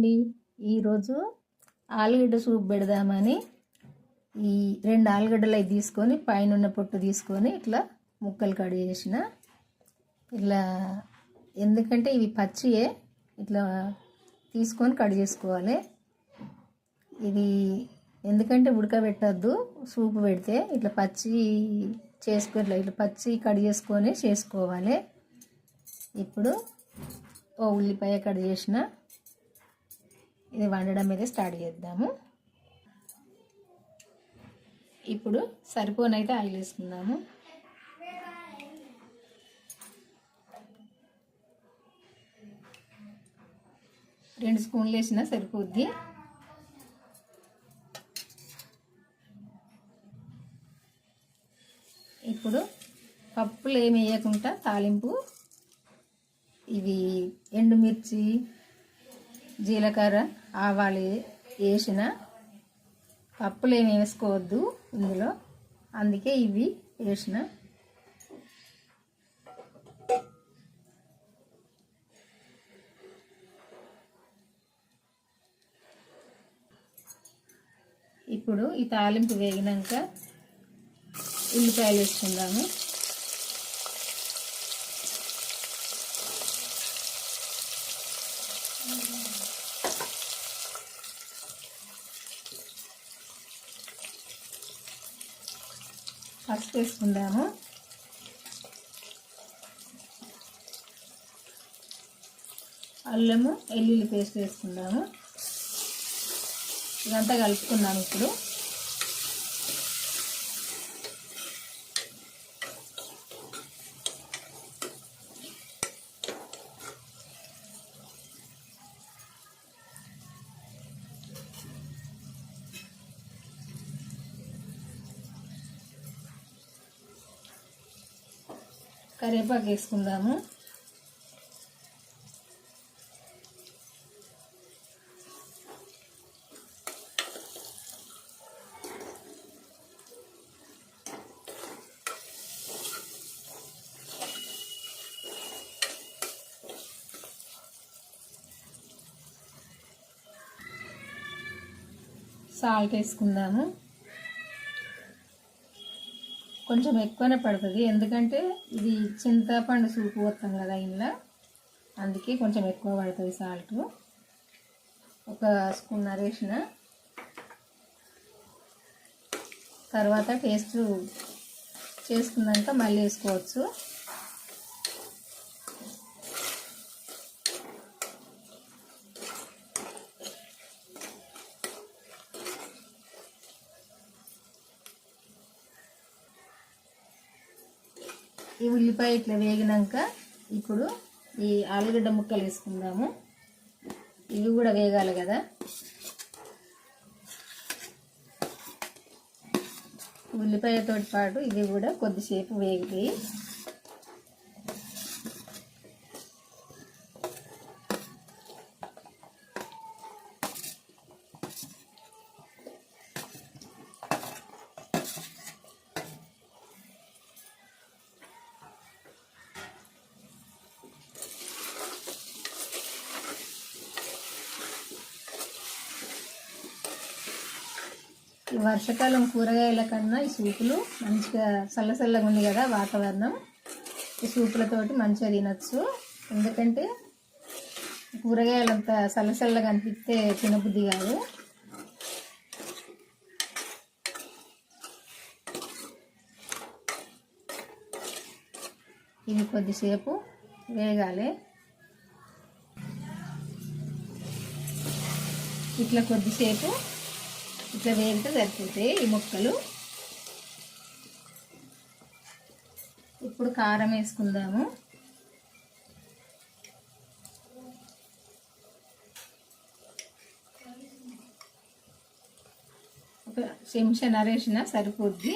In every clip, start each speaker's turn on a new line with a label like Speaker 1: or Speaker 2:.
Speaker 1: అండి ఈరోజు ఆలుగడ్డ సూప్ పెడదామని ఈ రెండు ఆలుగడ్డలు అవి తీసుకొని పైన ఉన్న పొట్టు తీసుకొని ఇట్లా ముక్కలు కట్ చేసిన. ఇట్లా ఎందుకంటే ఇవి పచ్చియే ఇట్లా తీసుకొని కట్ చేసుకోవాలి. ఇది ఎందుకంటే ఉడకబెట్టద్దు సూప్ పెడితే ఇట్లా పచ్చి చేసుకొని ఇట్లా ఇట్లా పచ్చి కట్ చేసుకొని చేసుకోవాలి. ఇప్పుడు ఓ ఉల్లిపాయ కట్ చేసిన. ఇది వండడం మీద స్టార్ట్ చేద్దాము. ఇప్పుడు సరిపోనైతే ఆయిల్ వేసుకుందాము. రెండు స్పూన్లు వేసినా సరిపోద్ది. ఇప్పుడు పప్పులు ఏమి వేయకుండా తాలింపు ఇవి ఎండుమిర్చి జీలకర్ర ఆవాలు వేసిన పప్పులు ఏమి వేసుకోవద్దు ఇందులో. అందుకే ఇవి వేసిన. ఇప్పుడు ఈ తాలింపు వేగినాక ఉల్లిపాయలు వేసుకుందాము. పసుపు వేసుకుందాము అల్లము ఎల్లుల్లి పేస్ట్ వేసుకుందాము. ఇదంతా కలుపుకున్నాము ఇప్పుడు. కరివేపాకు వేసుకుందాము. సాల్ట్ వేసుకుందాము. కొంచెం ఎక్కువనే పడుతుంది. ఎందుకంటే ఇది చింతపండు సూపు వస్తాం కదా ఇంట్లో. అందుకే కొంచెం ఎక్కువ పడుతుంది సాల్ట్. ఒక స్పూన్ నరేసిన తర్వాత టేస్ట్ చేసుకున్నాక మళ్ళీ వేసుకోవచ్చు. ఈ ఉల్లిపాయ ఇట్లా వేగినాక ఇప్పుడు ఈ ఆలుగడ్డ ముక్కలు వేసుకుందాము. ఇవి కూడా వేగాలి కదా. ఉల్లిపాయతో పాటు ఇవి కూడా కొద్దిసేపు వేగి ఈ వర్షాకాలం కూరగాయల కన్నా ఈ సూపులు మంచిగా చల్లచల్లగా ఉంది కదా వాతావరణం. ఈ సూపులతోటి మంచిగా తినచ్చు. ఎందుకంటే కూరగాయలు అంత చల్లచల్లగా అనిపిస్తే తినబుద్ధి కాదు. ఇవి కొద్దిసేపు వేగాలి. ఇట్లా కొద్దిసేపు ఇట్లా వేగితే సరిపోతాయి ఈ ముక్కలు. ఇప్పుడు కారం వేసుకుందాము. ఒక చెంచా నరేసిన సరిపోద్ది.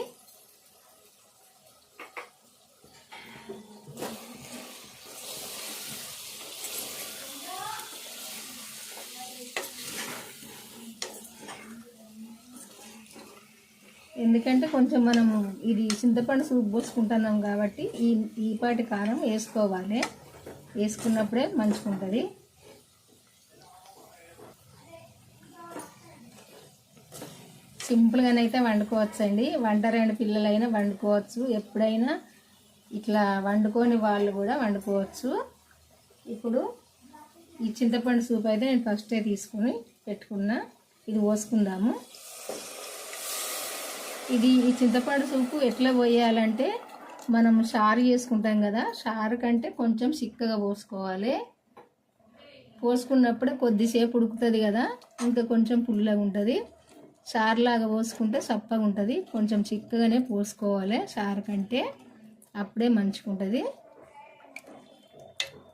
Speaker 1: ఎందుకంటే కొంచెం మనం ఇది చింతపండు సూప్ పోసుకుంటున్నాం కాబట్టి ఈ ఈ పాటి కారం వేసుకోవాలి. వేసుకున్నప్పుడే మంచుకుంటుంది. సింపుల్గానైతే వండుకోవచ్చండి. అండి రెండు పిల్లలైనా వండుకోవచ్చు. ఎప్పుడైనా ఇట్లా వండుకొని వాళ్ళు కూడా వండుకోవచ్చు. ఇప్పుడు ఈ చింతపండు సూప్ అయితే నేను ఫస్టే తీసుకుని పెట్టుకున్నా. ఇది పోసుకుందాము. ఇది ఈ చింతపండు సూపు ఎట్లా పోయాలంటే మనం షారు చేసుకుంటాం కదా షారు కంటే కొంచెం చిక్కగా పోసుకోవాలి. పోసుకున్నప్పుడే కొద్దిసేపు ఉడుకుతుంది కదా ఇంకా కొంచెం పుల్లగా ఉంటుంది. చారులాగా పోసుకుంటే చప్పగా ఉంటుంది కొంచెం చిక్కగానే పోసుకోవాలి షారు కంటే అప్పుడే మంచుకుంటుంది.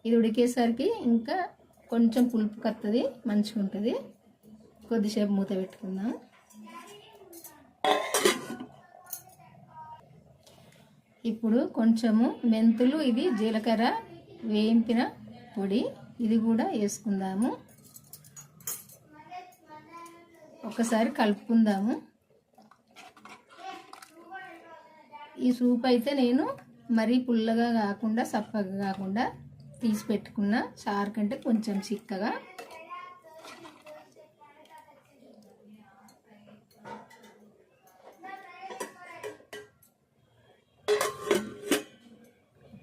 Speaker 1: ఇది ఉడికేసరికి ఇంకా కొంచెం పులుపు కత్తది మంచిగా ఉంటుంది కొద్దిసేపు మూత పెట్టుకుందాం. ఇప్పుడు కొంచెము మెంతులు ఇది జీలకర్ర వేయింపిన పొడి. ఇది కూడా వేసుకుందాము. ఒకసారి కలుపుకుందాము. ఈ సూప్ అయితే నేను మరీ పుల్లగా కాకుండా సప్పగా కాకుండా తీసి పెట్టుకున్న చారు కంటే కొంచెం చిక్కగా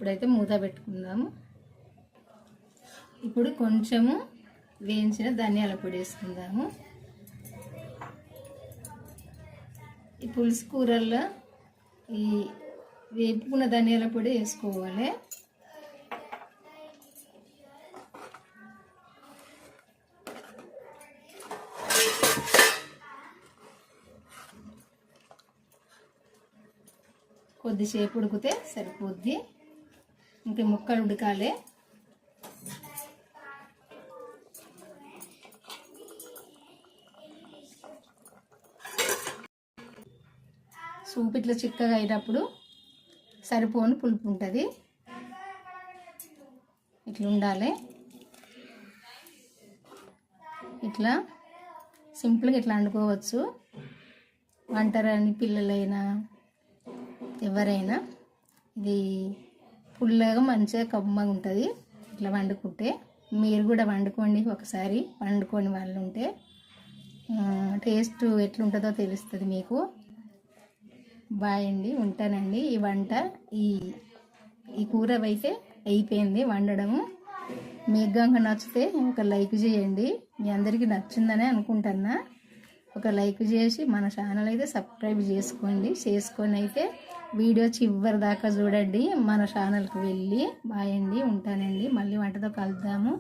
Speaker 1: ఇప్పుడైతే మూత పెట్టుకుందాము. ఇప్పుడు కొంచెము వేయించిన ధనియాల పొడి వేసుకుందాము. ఈ పులుసు కూరల్లో ఈ వేపుకున్న ధనియాల పొడి వేసుకోవాలి. కొద్దిసేపు ఉడికితే సరిపోద్ది. ఇంక ముక్కలు ఉడకాలి. సూప్ ఇట్లా చిక్కగా అయినప్పుడు సరిపోని పులుపు ఉంటుంది. ఇట్లా ఉండాలి. ఇట్లా సింపుల్గా ఇట్లా వండుకోవచ్చు. వంటరాని పిల్లలైనా ఎవరైనా ఇది పుల్లగా మంచిగా కమ్మగా ఉంటుంది. ఇట్లా వండుకుంటే మీరు కూడా వండుకోండి ఒకసారి. వండుకొని వాళ్ళు ఉంటే టేస్ట్ ఎట్లుంటుందో తెలుస్తుంది మీకు. బాయ్ అండి ఉంటానండి. ఈ వంట ఈ ఈ కూర అయితే అయిపోయింది వండడము. మీకు కనుక నచ్చితే ఒక లైక్ చేయండి. మీ అందరికీ నచ్చిందనే అనుకుంటున్నా. ఒక లైక్ చేసి మన ఛానల్ అయితే సబ్స్క్రైబ్ చేసుకోండి. చేసుకొని అయితే వీడియో చివరి దాకా చూడండి. మన ఛానల్కి వెళ్ళి బాయ్ అండి. ఉంటానండి. మళ్ళీ వంటతో కలుద్దాము.